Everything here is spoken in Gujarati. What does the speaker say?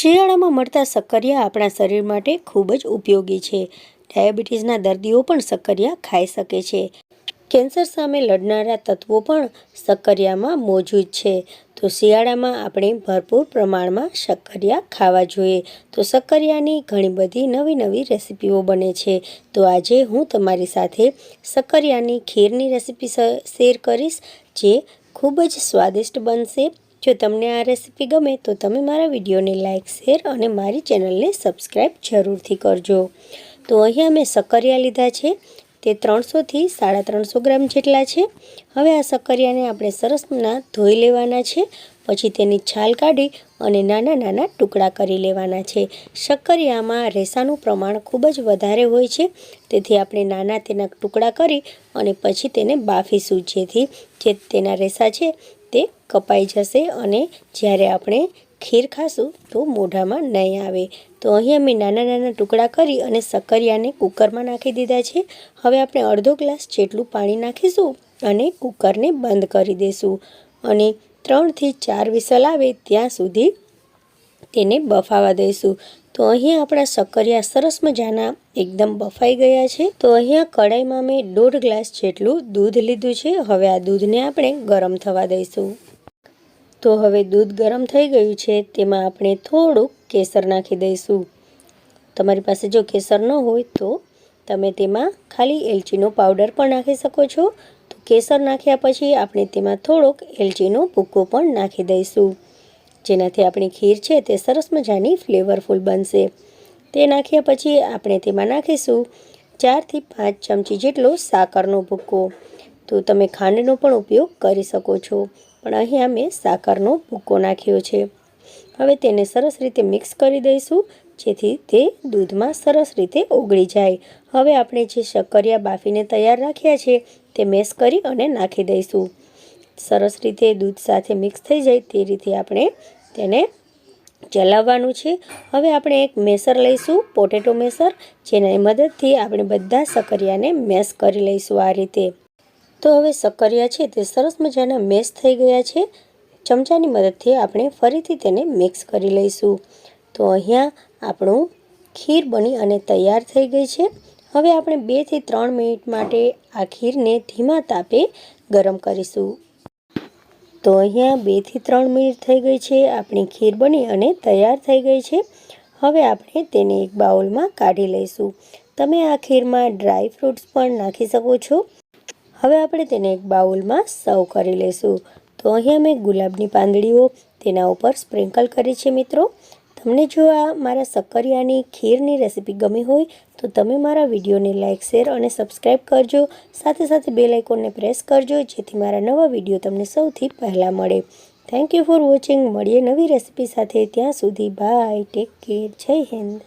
શિયાળામાં મળતા સક્કરિયા આપણા શરીર માટે ખૂબ જ ઉપયોગી છે. ડાયાબિટીસના દર્દીઓ પણ સક્કરિયા ખાઈ શકે છે. કેન્સર સામે લડનારા તત્વો પણ સક્કરિયામાં મોજૂદ છે. તો શિયાળામાં આપણે ભરપૂર પ્રમાણમાં શક્કરિયા ખાવા જોઈએ. તો સક્કરિયાની ઘણી બધી નવી નવી રેસીપીઓ બને છે. તો આજે હું તમારી સાથે સક્કરિયાની ખીરની રેસિપી શેર કરીશ, જે ખૂબ જ સ્વાદિષ્ટ બનશે. જો તમને આ રેસીપી ગમે તો તમે મારા વિડીયોને લાઇક શેર અને મારી ચેનલને સબસ્ક્રાઈબ જરૂરથી કરજો. તો અહીંયા મેં સક્કરિયા લીધા છે. તે ત્રણસોથી સાડા ત્રણસો ગ્રામ જેટલા છે. હવે આ સક્કરિયાને આપણે સરસના ધોઈ લેવાના છે. પછી તેની છાલ કાઢી અને નાના નાના ટુકડા કરી લેવાના છે. શક્કરિયામાં રેસાનું પ્રમાણ ખૂબ જ વધારે હોય છે. તેથી આપણે નાના તેના ટુકડા કરી અને પછી તેને બાફીશું. જેથી જે તેના રેસા છે તે કપાઈ જશે અને જ્યારે આપણે ખીર ખાશું તો મોઢામાં નહીં આવે. તો અહીં અમે નાના નાના ટુકડા કરી અને સક્કરિયાને કુકરમાં નાખી દીધા છે. હવે આપણે અડધો ગ્લાસ જેટલું પાણી નાખીશું અને કુકરને બંધ કરી દઈશું અને ત્રણથી ચાર વિસલ આવે ત્યાં સુધી તેને બફાવા દઈશું. તો અહીંયા આપણા સક્કરિયા સરસ મજાના એકદમ બફાઈ ગયા છે. તો અહીંયા કડાઈમાં મેં દોઢ ગ્લાસ જેટલું દૂધ લીધું છે. હવે આ દૂધને આપણે ગરમ થવા દઈશું. તો હવે દૂધ ગરમ થઈ ગયું છે. તેમાં આપણે થોડુંક કેસર નાખી દઈશું. તમારી પાસે જો કેસર ન હોય તો તમે તેમાં ખાલી એલચીનો પાવડર પણ નાખી શકો છો. તો કેસર નાખ્યા પછી આપણે તેમાં થોડોક એલચીનો ભૂકો પણ નાખી દઈશું. જેનાથી આપણી ખીર છે તે સરસ મજાની ફ્લેવરફુલ બનશે. તે નાખ્યા પછી આપણે તેમાં નાખીશું ચારથી પાંચ ચમચી જેટલો સાકરનો ભૂક્કો. તો તમે ખાંડનો પણ ઉપયોગ કરી શકો છો, પણ અહીંયા મેં સાકરનો ભૂક્કો નાખ્યો છે. હવે તેને સરસ રીતે મિક્સ કરી દઈશું, જેથી તે દૂધમાં સરસ રીતે ઓગળી જાય. હવે આપણે જે શક્કરિયા બાફીને તૈયાર રાખ્યા છે તે મેશ કરી અને નાખી દઈશું. સરસ રીતે દૂધ સાથે મિક્સ થઈ જાય તે રીતે આપણે તેને ચલાવવાનું છે. હવે આપણે એક મેસર લઈશું, પોટેટો મેસર, જેની મદદથી આપણે બધા સક્કરિયાને મેશ કરી લઈશું આ રીતે. તો હવે સક્કરિયા છે તે સરસ મજાના મેશ થઈ ગયા છે. ચમચાની મદદથી આપણે ફરીથી તેને મિક્સ કરી લઈશું. તો અહીંયા આપણું ખીર બની અને તૈયાર થઈ ગઈ છે. હવે આપણે બેથી ત્રણ મિનિટ માટે આ ખીરને ધીમા તાપે ગરમ કરીશું. તો અહીંયા બેથી ત્રણ મિનિટ થઈ ગઈ છે, આપણી ખીર બની અને તૈયાર થઈ ગઈ છે. હવે આપણે તેને એક બાઉલમાં કાઢી લઈશું. તમે આ ખીરમાં ડ્રાય ફ્રૂટ્સ પણ નાખી શકો છો. હવે આપણે તેને એક બાઉલમાં સર્વ કરી લઈશું. તો અહીંયા મેં ગુલાબની પાંદડીઓ તેના ઉપર સ્પ્રિંકલ કરી છે મિત્રો. તમને જો આ મારા સક્કરિયાની ખીરની રેસિપી ગમી હોય, તો તમે મારા વિડીયોને લાઇક શેર અને સબસ્ક્રાઈબ કરજો. સાથે સાથે બેલ આઇકોનને પ્રેસ કરજો, જેથી મારા નવા વીડિયો તમને સૌથી પહેલાં મળે. થેન્ક યુ ફોર વોચિંગ મળીએ નવી રેસિપી સાથે. ત્યાં સુધી બાય ટેક કેર જય હિન્દ.